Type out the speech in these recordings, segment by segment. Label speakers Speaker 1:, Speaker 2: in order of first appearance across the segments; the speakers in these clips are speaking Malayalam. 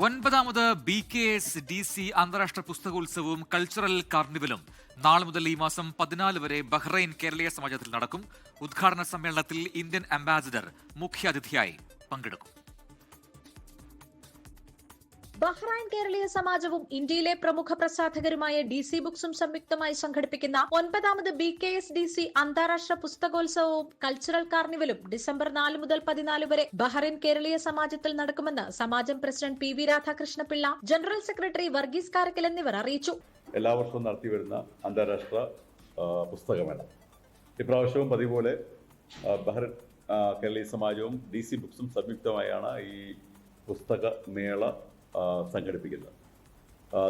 Speaker 1: ഒൻപതാമത് B K S D C അന്താരാഷ്ട്ര പുസ്തകോത്സവവും കൾച്ചറൽ കാർണിവലും. നാളെ മുതൽ ഈ മാസം പതിനാല് വരെ ബഹ്റൈൻ കേരളീയ സമാജത്തിൽ നടക്കും. ഉദ്ഘാടന സമ്മേളനത്തിൽ ഇന്ത്യൻ അംബാസിഡർ മുഖ്യാതിഥിയായി പങ്കെടുക്കും.
Speaker 2: ബഹ്റൈൻ കേരളീയ സമാജവും ഇന്ത്യയിലെ പ്രമുഖ പ്രസാധകരുമായ ഡി സി ബുക്സും സംയുക്തമായി സംഘടിപ്പിക്കുന്ന ഒൻപതാമത് B K S D C അന്താരാഷ്ട്ര പുസ്തകോത്സവവും കൾച്ചറൽ കാർണിവലും ഡിസംബർ നാല് മുതൽ പതിനാല് വരെ ബഹ്റൈൻ കേരളീയ സമാജത്തിൽ നടക്കുമെന്ന് സമാജം president P V Radhakrishnapillai general secretary Varghese Karakkal എന്നിവർ അറിയിച്ചു.
Speaker 3: എല്ലാ വർഷവും നടത്തി വരുന്ന അന്താരാഷ്ട്ര പുസ്തകമേള. ഇപ്രാവശ്യവും പതിപോലെ ബഹ്റൈൻ കേരളീയ സമാജവും ഡി സി ബുക്സും സംയുക്തമായാണ് ഈ പുസ്തക മേള സംഘടിപ്പിക്കുന്നത്.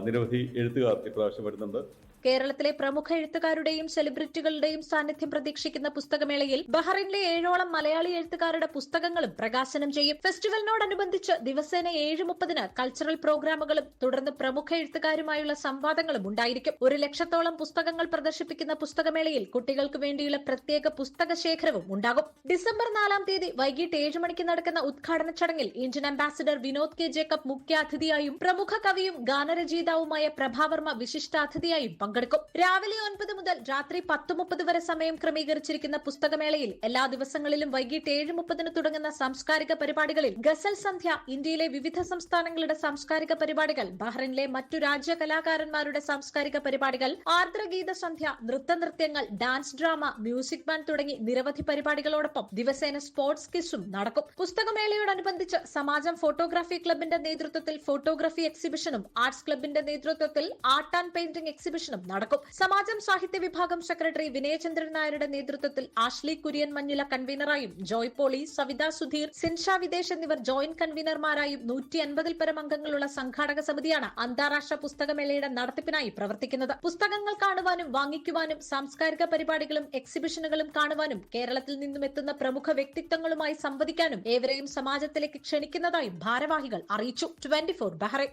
Speaker 3: നിരവധി എഴുത്തുകാർ ഇപ്രാവശ്യം വരുന്നുണ്ട്.
Speaker 2: കേരളത്തിലെ പ്രമുഖ എഴുത്തുകാരുടെയും സെലിബ്രിറ്റികളുടെയും സാന്നിധ്യം പ്രതീക്ഷിക്കുന്ന പുസ്തകമേളയിൽ ബഹ്റൈനിലെ ഏഴോളം മലയാളി എഴുത്തുകാരുടെ പുസ്തകങ്ങളും പ്രകാശനം ചെയ്യും. ഫെസ്റ്റിവലിനോടനുബന്ധിച്ച് ദിവസേന ഏഴ് മുപ്പതിന് കൾച്ചറൽ പ്രോഗ്രാമുകളും തുടർന്ന് പ്രമുഖ എഴുത്തുകാരുമായുള്ള സംവാദങ്ങളും ഉണ്ടായിരിക്കും. ഒരു ലക്ഷത്തോളം പുസ്തകങ്ങൾ പ്രദർശിപ്പിക്കുന്ന പുസ്തകമേളയിൽ കുട്ടികൾക്ക് വേണ്ടിയുള്ള പ്രത്യേക പുസ്തക ശേഖരവും ഉണ്ടാകും. ഡിസംബർ നാലാം തീയതി വൈകിട്ട് ഏഴ് മണിക്ക് നടക്കുന്ന ഉദ്ഘാടന ചടങ്ങിൽ Indian ambassador Vinod K Jacob മുഖ്യാതിഥിയായും പ്രമുഖ കവിയും ഗാനരചയിതാവുമായ പ്രഭാവർമ്മ വിശിഷ്ടാതിഥിയായും പങ്കെടുക്കും. രാവിലെ ഒൻപത് മുതൽ രാത്രി പത്ത് മുപ്പത് വരെ സമയം ക്രമീകരിച്ചിരിക്കുന്ന പുസ്തകമേളയിൽ എല്ലാ ദിവസങ്ങളിലും വൈകിട്ട് ഏഴ് മുപ്പതിന് തുടങ്ങുന്ന സാംസ്കാരിക പരിപാടികളിൽ ഗസൽ സന്ധ്യ ഇന്ത്യയിലെ വിവിധ സംസ്ഥാനങ്ങളുടെ സാംസ്കാരിക പരിപാടികൾ ബഹ്റിനിലെ മറ്റു രാജ്യ കലാകാരന്മാരുടെ സാംസ്കാരിക പരിപാടികൾ ആർദ്രഗീത സന്ധ്യ നൃത്ത നൃത്യങ്ങൾ ഡാൻസ് ഡ്രാമ മ്യൂസിക് ബാൻഡ് തുടങ്ങി നിരവധി പരിപാടികളോടൊപ്പം ദിവസേന സ്പോർട്സ് കിസും നടക്കും. പുസ്തകമേളയോടനുബന്ധിച്ച് സമാജം ഫോട്ടോഗ്രാഫി ക്ലബിന്റെ നേതൃത്വത്തിൽ ഫോട്ടോഗ്രാഫി എക്സിബിഷനും ആർട്സ് ക്ലബിന്റെ നേതൃത്വത്തിൽ ആർട്ട് ആൻഡ് പെയിന്റിംഗ് എക്സിബിഷനും നടക്കും. സമാജം സാഹിത്യ വിഭാഗം സെക്രട്ടറി വിനയചന്ദ്രൻ നായരുടെ നേതൃത്വത്തിൽ ആഷ്ലി കുര്യൻ മഞ്ഞുല കൺവീനറായും ജോയ് പോളി സവിത സുധീർ സിൻഷ വിദേശ് എന്നിവർ ജോയിന്റ് കൺവീനർമാരായും നൂറ്റി അൻപതിൽ പരം അംഗങ്ങളുള്ള സംഘാടക സമിതിയാണ് അന്താരാഷ്ട്ര പുസ്തകമേളയുടെ നടത്തിപ്പിനായി പ്രവർത്തിക്കുന്നത്. പുസ്തകങ്ങൾ കാണുവാനും വാങ്ങിക്കുവാനും സാംസ്കാരിക പരിപാടികളും എക്സിബിഷനുകളും കാണുവാനും കേരളത്തിൽ നിന്നും എത്തുന്ന പ്രമുഖ വ്യക്തിത്വങ്ങളുമായി സംവദിക്കാനും ഏവരെയും സമാജത്തിലേക്ക് ക്ഷണിക്കുന്നതായും ഭാരവാഹികൾ അറിയിച്ചു. Twenty four Bahrain.